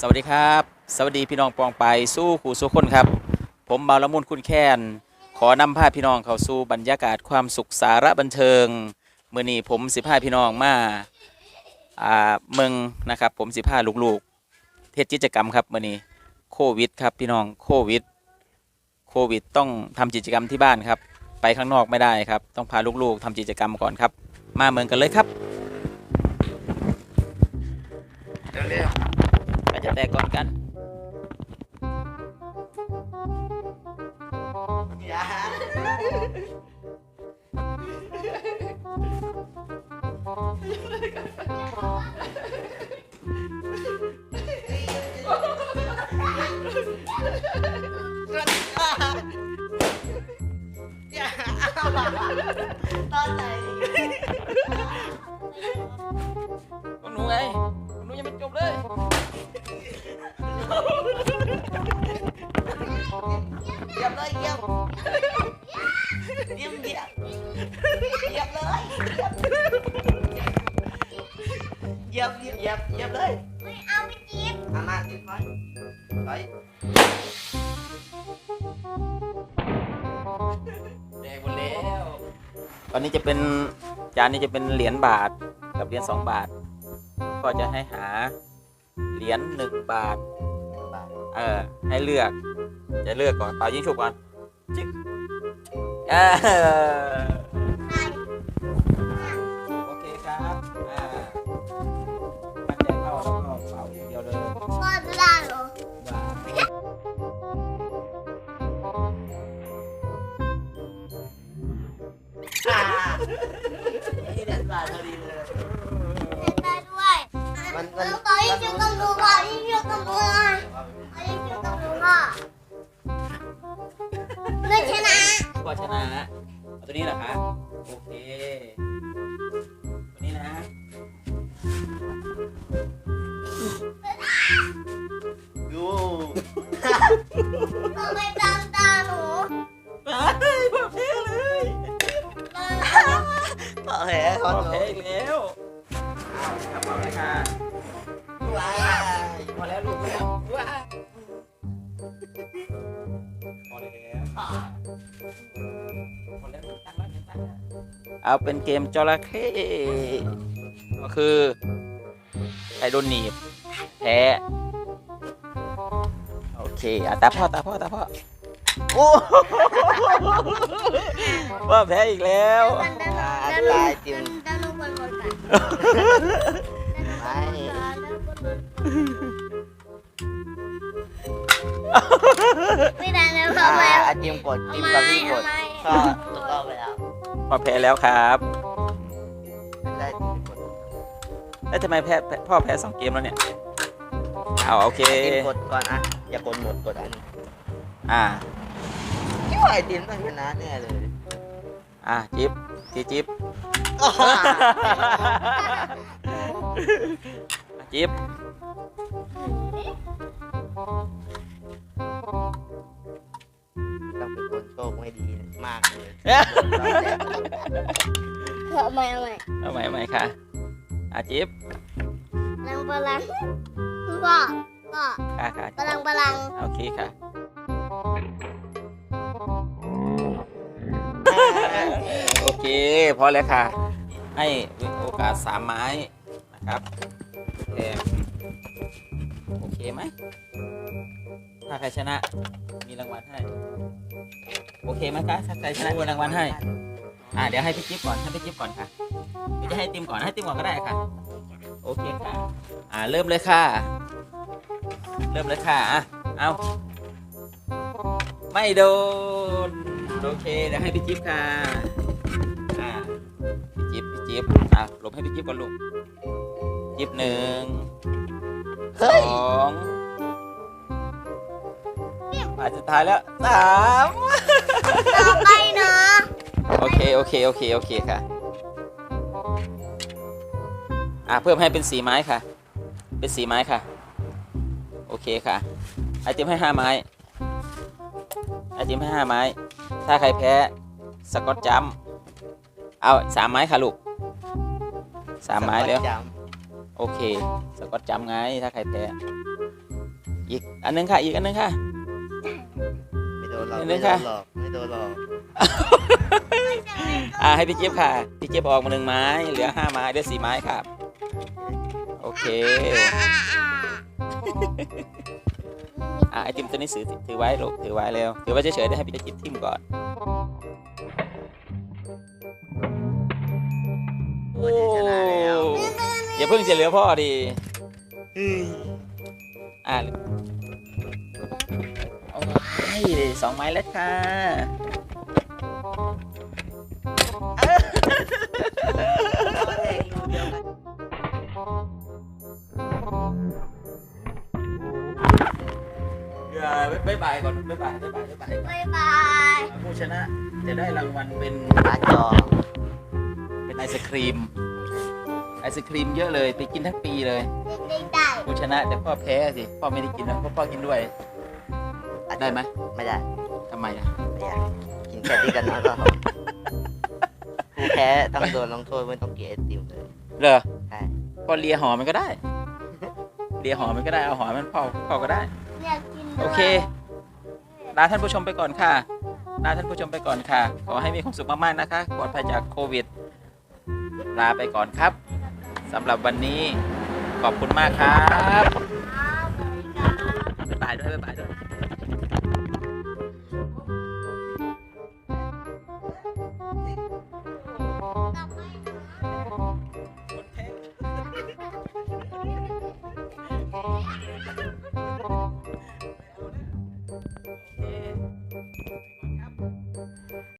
สวัสดีครับ สวัสดีพี่น้องปองไปสู้ขู่สู้คนครับ ผมบาวละมุนคุณแค้นขอนำพาพี่น้องเข้าสู่บรรยากาศความสุขสาระบันเทิงเมื่อนี้ผมสิพาพี่น้องมาอ่าเมืองนะครับ ผมสิพาลูกๆเทศกิจกรรมครับเมื่อนี้โควิดครับพี่น้องโควิดโควิด ต้องทำกิจกรรมที่บ้านครับ ไปข้างนอกไม่ได้ครับ ต้องพาลูกๆทำกิจกรรมก่อนครับ มาเมืองกันเลยครับเร็ว จะแตกก่อนกันๆอย่าอย่าตอนไหนขอ ยียบเหยียบเหยียบเหยียบเลยไม่เอาไปจิ๊บมามาติดไว้ไปแดงหมดแล้วตอนนี้จะเป็นจานนี้จะเป็นเหรียญบาทกับเหรียญสองบาท ก็จะให้หาเหรียญหนึ่งบาทเออให้เลือกจะเลือกก่อนเป่ายิงฉุบก่อนจิ๊กเออโอ มันมันแล้วต่อยิ่งเชื่อกับหนูก่อนยิ่งเชื่อกับหนูหน่อยต่อยิ่งเชื่อกับหนูก่อนไม่ชนะก็ชนะเอาตัวนี้เหรอคะโอเคตัวนี้นะดูทำไมตามตาหนูไปพ่อแพ้เลยต่อแพ่ออหนูแพ้อีกแล้วกระเป๋าเลยค่ะ ว้ายพอแล้วลูกแล้วว้าพอแล้วพอแล้วลูกตั้งแล้วตั้งแล้วเอาเป็นเกมจระเข้ก็คือใครโดนหนีบแพ้โอเคอะตาพ่อตาพ่อตาพ่อโอ้ว่าแพ้อีกแล้วแล้วหนูแล้วหนูคนหมดกันไม่ ไม่ได้แล้วอ่าทำไมอาจิมกดทำจิมไมกับพี่กดทำไมก็ตกรอบไปแล้วพ่อแพ้แล้วครับได้จิมกดแล้วทำไมแพ้แพ้พ่อแพ้สองเกมแล้วเนี่ยเอาโอเคจิมกดก่อนอะอย่ากดหมดกดอันอ่าคิดว่าไอจิมต้องชนะแน่เลยอ่าจิ๊บจีจิ๊บจิ๊บากเลยทำไมทำไมเอาใหม่ใหม่ค่ะอ่าจิ๊บพลังพลังก็ก็ค่ะค่ะพลังพลังโอเคค่ะโอเคพอแล้วค่ะ ให้โอกาสสามไม้นะครับแต้ม โอเคไหม ถ้าใครชนะ มีรางวัลให้ โอเคไหมคะถ้าใครชนะมีรางวัลให้ อ่าเดี๋ยวให้พี่จิ๊บก่อน ให้พี่จิ๊บก่อนค่ะเดี๋ยวจะให้ติมก่อน ให้ติมก่อนก็ได้ค่ะ โอเคค่ะ อ่าเริ่มเลยค่ะ เริ่มเลยค่ะ อะ เอา ไม่โดน โอเค เดี๋ยวให้พี่จิ๊บค่ะ อ่า พี่จิ๊บ พี่จิ๊บ อะหลบให้พี่จิ๊บก่อนลูกจิ๊บหนึ่ง สองมาสุดท้ายแล้วสามต่อไปเนาะโอเค โอเค โอเค โอเคค่ะ อะเพิ่มให้เป็นสีไม้ค่ะ เป็นสีไม้ค่ะ โอเคค่ะ ไอติมให้ห้าไม้ ไอติมให้ห้าไม้ ถ้าใครแพ้สกอตจัมป์เอาสามไม้ค่ะลูกสามไม้แล้วจ โอเค สกอตจัมป์ไงถ้าใครแพ้ำอีกอันนึงค่ะ อีกอันนึงค่ะ ไม่โดนหรอกเห็นไหมไม่โดคะนหรอกไม่โดนหรอกอ่าให้พี่เจี๊ยบค่ะ พี่เจี๊ยบออกมาหนึ่งไม้ เหลือห้าไม้เหลือสี่ไม้ครับ โอเค อ่าไอติมตัวนี้ถือถือไว้ลูกถือไว้เร็ว ถือไว้เฉยๆได้ให้พี่เจี๊ยบทิมก่อนโอ้ เพิ่งจะเหลือพ่อดีอ่าเอาให้สองไม้แล้วค่ะอย่าบ๊ายบายก่อนบ๊ายบายบ๊ายบายบ๊ายบายบ๊ายบายผู้ชนะจะได้รางวัลเป็นหน้าจอเป็นไอศครีมไอศครีมเยอะเลย ไปกินทั้งปีเลยเด็กได้ผู้ชนะแต่พ่อแพ้สิพ่อไม่ได้กินนะเพราะพ่อกินด้วย ได้ไหมไม่ได้ทำไมอะไม่อยากกินแค่ที่กันน้อยก็พอผู้แพ้ต้องโดนลงโทษไม่ต้องกินไอติมเลยเหรอใช่พ่อเลียหอมันก็ได้เลียหอมันก็ได้เอาหอมันพ่อพ่อก็ได้ อยากกินด้วยโอเคลาท่านผู้ชมไปก่อนค่ะลาท่านผู้ชมไปก่อนค่ะ ขอให้มีความสุขมากๆนะคะปลอดภัยจากโควิด ลาไปก่อนครับ สำหรับวันนี้ขอบคุณมากครับครับสวัสดีครับ บ๊ายบายด้วยบ๊ายบายด้วย